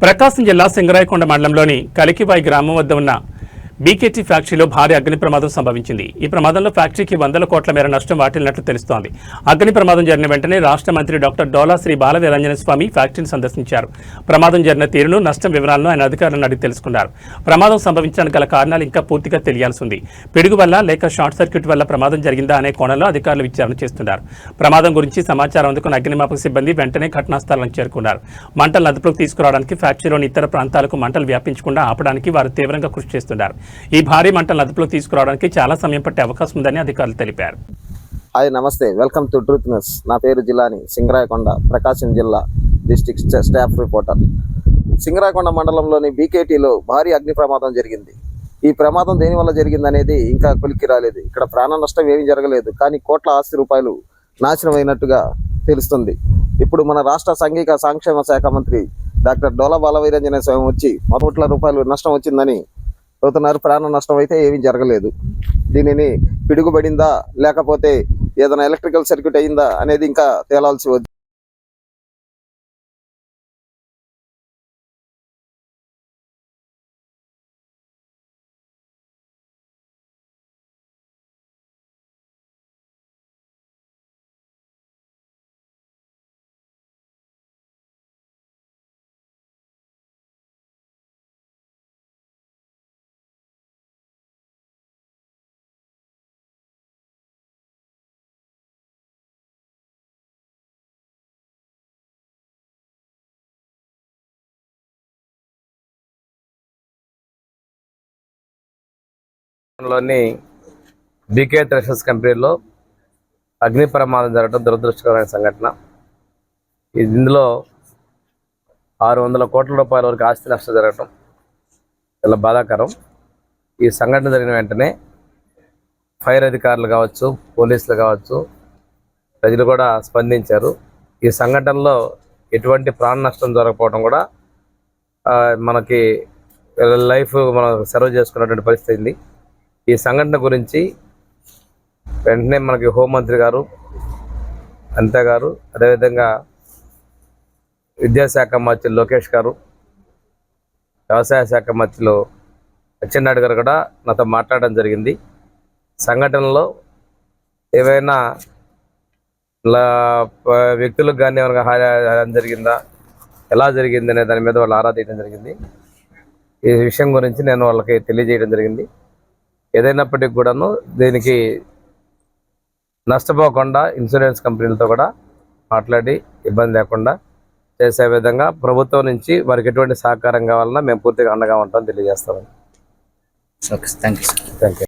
ప్రకాశం జిల్లా సింగరాయకొండ మండలంలోని కలికిబాయి గ్రామం వద్ద ఉన్న బీకేటీ ఫ్యాక్టరీలో భారీ అగ్ని ప్రమాదం సంభవించింది. ఈ ప్రమాదంలో ఫ్యాక్టరీకి వందల కోట్ల మేర నష్టం వాటిల్లినట్లు తెలుస్తోంది. అగ్ని ప్రమాదం జరిగిన వెంటనే రాష్ట్ర మంత్రి డాక్టర్ డోలా శ్రీ బాల వీరాంజన స్వామి ఫ్యాక్టరీని సందర్శించారు. ప్రమాదం జరిగిన తీరును నష్టం వివరాలను ఆయన అధికారులను అడిగి తెలుసుకున్నారు. ప్రమాదం సంభవించడానికి గల కారణాలు ఇంకా పూర్తిగా తెలియాల్సి ఉంది. పిడుగు వల్ల లేక షార్ట్ సర్క్యూట్ వల్ల ప్రమాదం జరిగిందా అనే కోణంలో అధికారులు విచారణ చేస్తున్నారు. ప్రమాదం గురించి సమాచారం అందుకున్న అగ్నిమాపక సిబ్బంది వెంటనే ఘటనా స్థలానికి చేరుకున్నారు. మంటలను అదుపులోకి తీసుకురావడానికి ఫ్యాక్టరీలోని ఇతర ప్రాంతాలకు మంటలు వ్యాపించకుండా ఆపడానికి వారు తీవ్రంగా కృషి చేస్తున్నారు. ఈ భారీ మంటలను అదుపులోకి తీసుకురావడానికి చాలా సమయం పట్టే అవకాశం ఉందని అధికారులు తెలిపారు. హాయ్ నమస్తే. వెల్కమ్ టు ట్రూత్ న్యూస్ నా పేరు జిల్లాని సింగరాయకొండ ప్రకాశం జిల్లా డిస్టిక్ స్టాఫ్ రిపోర్టర్. సింగరాయకొండ మండలంలోని బీకేటీలో భారీ అగ్ని ప్రమాదం జరిగింది. ఈ ప్రమాదం దేనివల్ల జరిగిందనేది ఇంకా కొలిక్కి రాలేదు. ఇక్కడ ప్రాణ నష్టం ఏమీ జరగలేదు. కానీ కోట్ల ఆస్తి రూపాయలు నాశనం అయినట్టుగా తెలుస్తుంది. ఇప్పుడు మన రాష్ట్ర సాంఘిక సంక్షేమ శాఖ మంత్రి డాక్టర్ డోలా బాలవీరంజన స్వామి వచ్చి మా కోట్ల రూపాయలు నష్టం వచ్చిందని అవుతున్నారు. ప్రాణ నష్టం అయితే ఏమీ జరగలేదు. దీనిని పిడుగుబడిందా లేకపోతే ఏదైనా ఎలక్ట్రికల్ సర్క్యూట్ అయిందా అనేది ఇంకా తేలాల్సి లోని బీకే థ్రెషర్స్ కంపెనీలో అగ్ని ప్రమాదం జరగడం దురదృష్టకరమైన సంఘటన. ఇందులో ఆరు వందల కోట్ల రూపాయల వరకు ఆస్తి నష్టం జరగటం చాలా బాధాకరం. ఈ సంఘటన జరిగిన వెంటనే ఫైర్ అధికారులు కావచ్చు పోలీసులు కావచ్చు ప్రజలు కూడా స్పందించారు. ఈ సంఘటనలో ఎటువంటి ప్రాణ నష్టం జరగకపోవడం కూడా మనకి లైఫ్ మనం సర్వ్ చేసుకున్నటువంటి పరిస్థితి ఈ సంఘటన గురించి వెంటనే మనకి హోంమంత్రి గారు అనిత గారు అదేవిధంగా విద్యాశాఖ మంత్రి లోకేష్ గారు వ్యవసాయ శాఖ మంత్రులు అచ్చెన్నాయుడు గారు కూడా నాతో మాట్లాడడం జరిగింది. సంఘటనలో ఏవైనా వ్యక్తులకు కానీ ఏమైనా హాని జరిగిందా? ఎలా జరిగింది అనే దాని మీద వాళ్ళు ఆరా తీయడం జరిగింది. ఈ విషయం గురించి నేను వాళ్ళకి తెలియజేయడం జరిగింది. ఏదైనప్పటికీ కూడాను దీనికి నష్టపోకుండా ఇన్సూరెన్స్ కంపెనీలతో కూడా మాట్లాడి ఇబ్బంది లేకుండా చేసే విధంగా ప్రభుత్వం నుంచి వారికి ఎటువంటి సహకారం కావాలన్నా మేము పూర్తిగా అండగా ఉంటాం తెలియజేస్తామని okay thank you thank you